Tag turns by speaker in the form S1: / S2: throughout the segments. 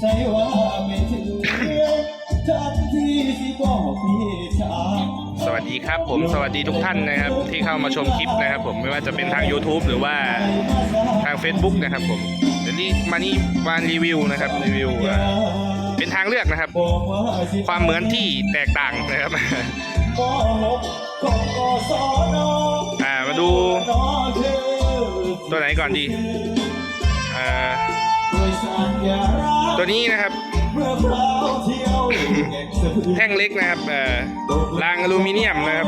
S1: ใส่ว่าไม่ถึงทันทีที่บอกพี่ชาย
S2: สวัสดีครับผมสวัสดีทุกท่านนะครับ ที่เข้ามาชมคลิปนะครับ ผมไม่ว่าจะเป็นทาง YouTube หรือว่าทาง Facebook นะครับ ผมเดี๋ยวนี้มานี่มารีวิวนะครับรีวิวเป็นทางเลือกนะครับ ความเหมือนที่แตกต่างนะครับ
S1: อ่า
S2: มาดู
S1: นอเธอ
S2: ตัวไหนก่อนดีอ่า
S1: ด้วยสัญญารัก
S2: ตัวนี้นะครับ
S1: เมื่อคราวเที่ยวแก่งสะพือ
S2: แท่งเล็กนะครับเอ่อรางอลูมิเนียมนะครับ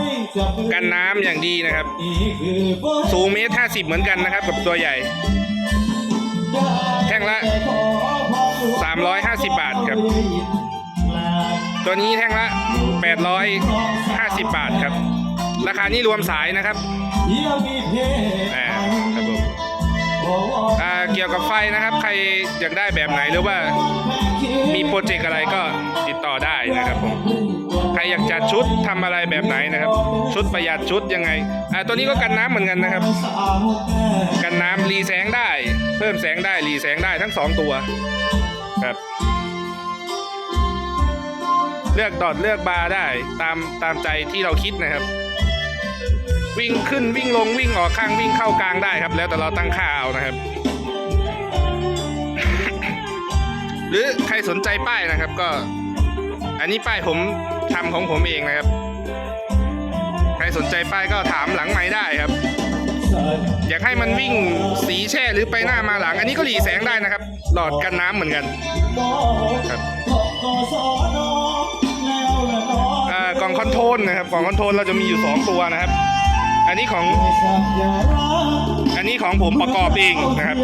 S2: กันน้ำอย่างดีนะครับ
S1: นี่คือ
S2: สูงเมตรห้าสิบเหมือนกันนะครับ กับตัวใหญ่ แท่งละ 350 บาทครับ ตัวนี้แท่งละ 850 บาทครับ ราคานี้รวมสายนะครับ
S1: เที่ยวมีเพศ
S2: อ่าครับผม อ่าเกี่ยวกับไฟนะครับ ใครอยากได้แบบไหนหรือว่ามีโปรเจกต์อะไรก็ติดต่อได้นะครับผมใครอยากจัดชุดทำอะไรแบบไหนนะครับ ชุดประหยัดชุดยังไงอ่าตัวนี้ก็กันน้ำเหมือนกันนะครับ กันน้ำรีแสงได้ เพิ่มแสงได้รีแสงได้ทั้งสองตัวครับเลือกดอทเลือกบาร์ได้ตามตามใจที่เราคิดนะครับ วิ่งขึ้นวิ่งลงวิ่งออกข้างวิ่งเข้ากลางได้ครับ แล้วแต่เราตั้งค่าเอานะครับ หรือใครสนใจป้ายนะครับก็ อันนี้ป้ายผมทำของผมเองนะครับ ใครสนใจป้ายก็ถามหลังไม้ได้ครับ อยากให้มันวิ่งสีแช่หรือไปหน้ามาหลัง อันนี้ก็หลีแสงได้นะครับ หลอดกันน้ำเหมือนกันครับกล่องคอนโทรลนะครับกล่องคอนโทรลเราจะมีอยู่ 2 ตัวนะครับ อันนี้ของ อันนี้ของผมประกอบเองนะครับ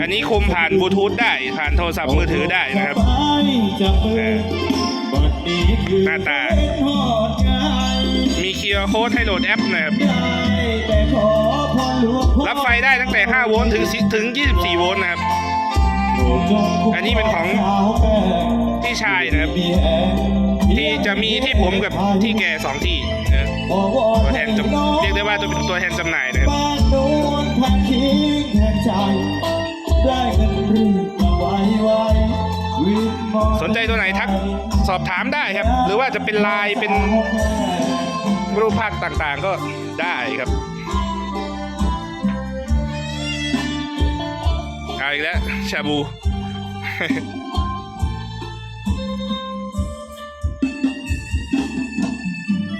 S2: อันนี้คุมผ่านบลูทูธได้ผ่านโทรศัพท์มือถือได้นะครับ หน้าตา มีคิวโค้ดให้โหลดแอปนะครับ รับไฟได้ตั้งแต่ 5 โวลต์ถึง10ถึง 24 โวลต์นะครับ อันนี้เป็นของพี่ชายนะครับที่ จะมีที่ผมกับที่แกสองที่นะครับตัวแทนจำเรียกได้ว่าตัวเป็นตัวแทนจำหน่ายนะครับ
S1: บ้านโน้นแผ่นคิงแห่งใจได้เงินรีบมาไว้ไว้วินมอ
S2: สนใจตัวไหนทักสอบถามได้ครับ หรือว่าจะเป็นไลน์เป็นรูปภาพต่างๆก็ได้ครับเอาอีกแล้วชาบู